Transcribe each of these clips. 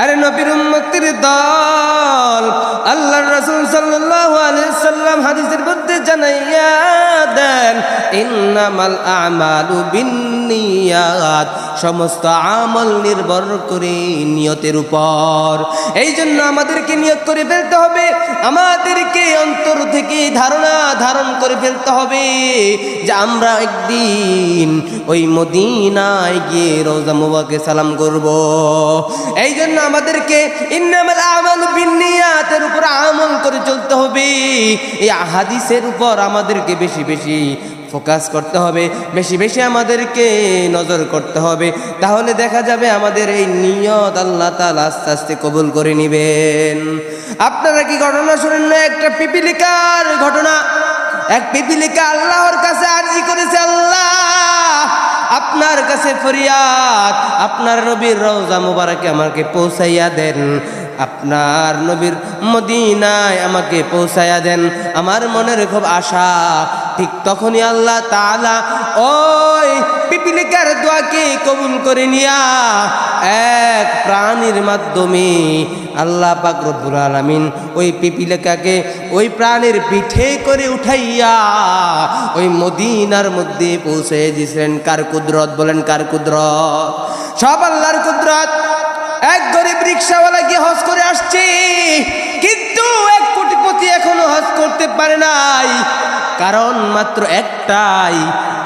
আরে নবীর উম্মতির দল আল্লাহ রাসূল সাল্লাল্লাহু আলাইহি সাল্লাম হাদিসের মধ্যে জানাইয়া দেন, ইন্নামাল আমালু বিন্নিয়াত সমস্ত আমল নির্ভর করে নিয়তের উপর। এই জন্য আমাদেরকে নিয়ত করে ফেলতে হবে। আমাদেরকে অন্তর থেকে ধারণা ধারণ করে ফেলতে হবে যে আমরা একদিন ওই মদিনায় গিয়ে রোজা মুবাকে সালাম করব। এই জন্য আমাদেরকে ইন্নামাল আমাল বিন্নিয়াতের উপর আমল করে চলতে হবে। এই হাদিসের উপর আমাদেরকে বেশি বেশি ফোকাস করতে হবে, বেশি বেশি আমাদেরকে নজর করতে হবে। তাহলে দেখা যাবে আমাদের এই নিয়ত আল্লাহ তালা আস্তে আস্তে কবুল করে নেবেন। আপনারা কি ঘটনা শুনেন না? একটা পিপিলিকার ঘটনা। এক পিপিলিকা আল্লাহর কাছে আর্জি করেছে আল্লাহ, আপনার কাছে ফরিয়াদ, আপনার নবীর রওজা মুবারকে আমাকে পৌঁছাইয়া দেন। আপনার নবীর মদিনায় আমাকে পৌঁছাইয়া দেন। আমার মনের খুব আশা। ঠিক তখনই আল্লাহ তাআলা ওই পিপিলিকার দোয়াকে কবুল করে নিয়া এক প্রাণীর মাধ্যমে আল্লাহ পাক আলামিন ওই পিপিলিকাকে ওই প্রাণীর পিঠে করে উঠাইয়া ওই মদিনার মধ্যে পৌঁছে দিয়েছিলেন। কার কুদরত? বলেন কার কুদরত? সব আল্লাহর কুদরত। এক গরিব রিক্সাওয়ালা গিয়ে হজ করে আসছে, কিন্তু এক কোটিপতি এখনও হজ করতে পারে নাই। কারণ মাত্র একটাই,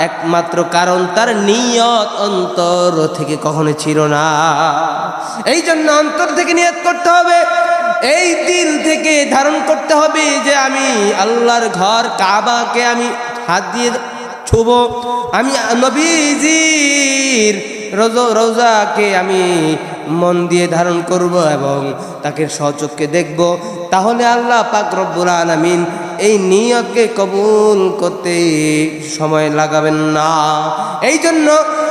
একমাত্র কারণ তার নিয়ত অন্তর থেকে কখনো ছিল না। এই জন্য অন্তর থেকে নিয়ত করতে হবে। এই দিল থেকে ধারণ করতে হবে যে আমি আল্লাহর ঘর কাবাকে আমি হাত দিয়ে ছুব। আমি নবীজির রোজাকে আমি মন দিয়ে ধারণ করব এবং তাকে সচক্ষে দেখব। তাহলে আল্লাহ পাক রব্বুল আলামিন এই নিয়তকে কবুল করতে সময় লাগাবেন না। এই জন্য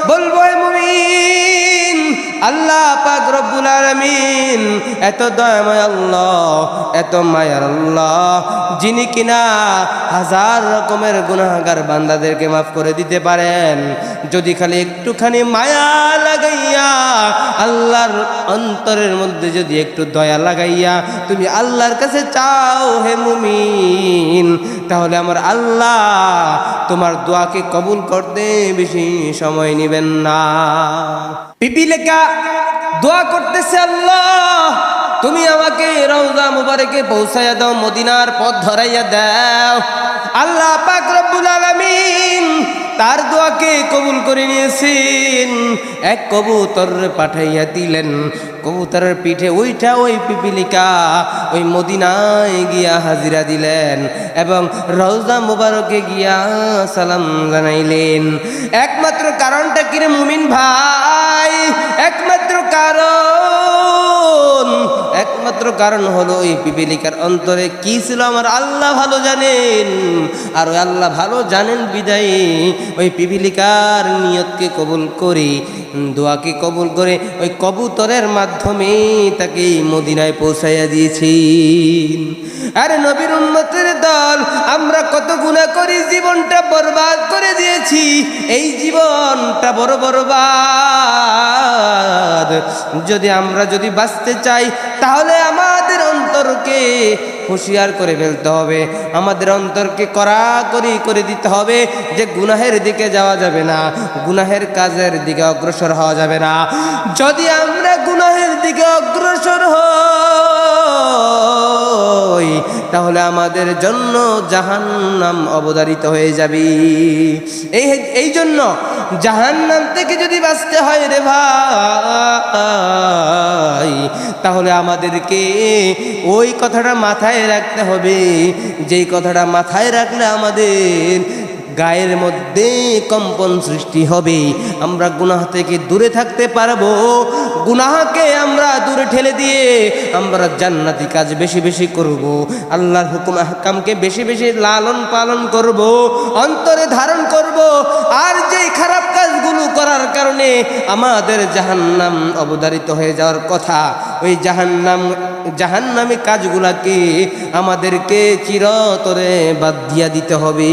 বলব মুমিন আল্লাহ পাক রব্বুল আলামিন, এত দয়াময় আল্লাহ, এত মায়ার আল্লাহ, যিনি কিনা হাজার রকমের গুনাহগার বান্দাদেরকে মাফ করে দিতে পারেন। যদি খালি একটুখানি মায়া লাগাইয়া, আল্লাহর অন্তরের মধ্যে যদি একটু দয়া লাগাইয়া, তুমি আল্লাহর কাছে চাও হে মুমিন তাহলে আমার আল্লাহ তোমার দোয়াকে কবুল করতে বেশি সময় নেবেন না। পিপিলেকা দোয়া করতেছে আল্লাহ, তুমি আমাকে রওজা মুবারকে পৌঁছাইয়া দাও, মদিনার পথ ধরাইয়া দাও। আল্লাহ পাক রব্বুল তার দোয়াকে কবুল করে নিয়েছেন। এক কবুতর পাঠাইয়া দিলেন। কবুতরের পিঠে ওইটা ওই পিপিলিকা ওই মদিনায় গিয়া হাজিরা দিলেন এবং রওজা মুবারকে গিয়া সালাম জানাইলেন। একমাত্র কারণটা কিরে মুমিন ভাই? কারণ হলো এই পিপিলিকার অন্তরে কি ছিল আমার আল্লাহ ভালো জানেন। আর ওই আল্লাহ ভালো জানেন বিদায়ী। ওই পিপিলিকার নিয়তকে কবুল করে, দোয়াকে কবুল করে ওই কবুতরের মাধ্যমে তাকে মদিনায় পৌঁছাইয়া দিয়েছি আরে নবীর উন্মতের দল, আমরা কত গুণা করি, জীবনটা বরবাদ করে দিয়েছি। এই জীবনটা বড় বরবাদ। যদি আমরা যদি বাঁচতে চাই, তাহলে অন্তরকে হুঁশিয়ার করে ফেলতে হবে। আমাদের অন্তরকে করা করি দিতে হবে যে গুনাহের দিকে যাওয়া যাবে না, গুনাহের কাজের দিকে অগ্রসর হওয়া যাবে না। যদি আমরা গুনাহের দিকে অগ্রসর হই, তাহলে আমাদের জন্য জাহান্নাম অবদারিত হয়ে যাবি। এই এই জন্য জাহান্নাম থেকে যদি বাঁচতে হয় রে ভাই, তাহলে আমাদেরকে ওই কথাটা মাথায় রাখতে হবে। যেই কথাটা মাথায় রাখলে আমাদের গায়ের মধ্যে কম্পন সৃষ্টি হবে। আমরা গুনাহ থেকে দূরে থাকতে পারব। গুনাহকে আমরা দূরে ঠেলে দিয়ে আমরা জান্নাতি কাজ বেশি বেশি করব। আল্লাহর হুকুম আহকামকে বেশি বেশি লালন পালন করব, অন্তরে ধারণ করব। আর যেই খারাপ কাজগুলো করার কারণে আমাদের জাহান্নাম অবদারিত হয়ে যাওয়ার কথা, ওই জাহান্নাম, জাহান্নামী কাজগুলাকে আমাদেরকে চিরতরে বাদ দিয়া দিতে হবে।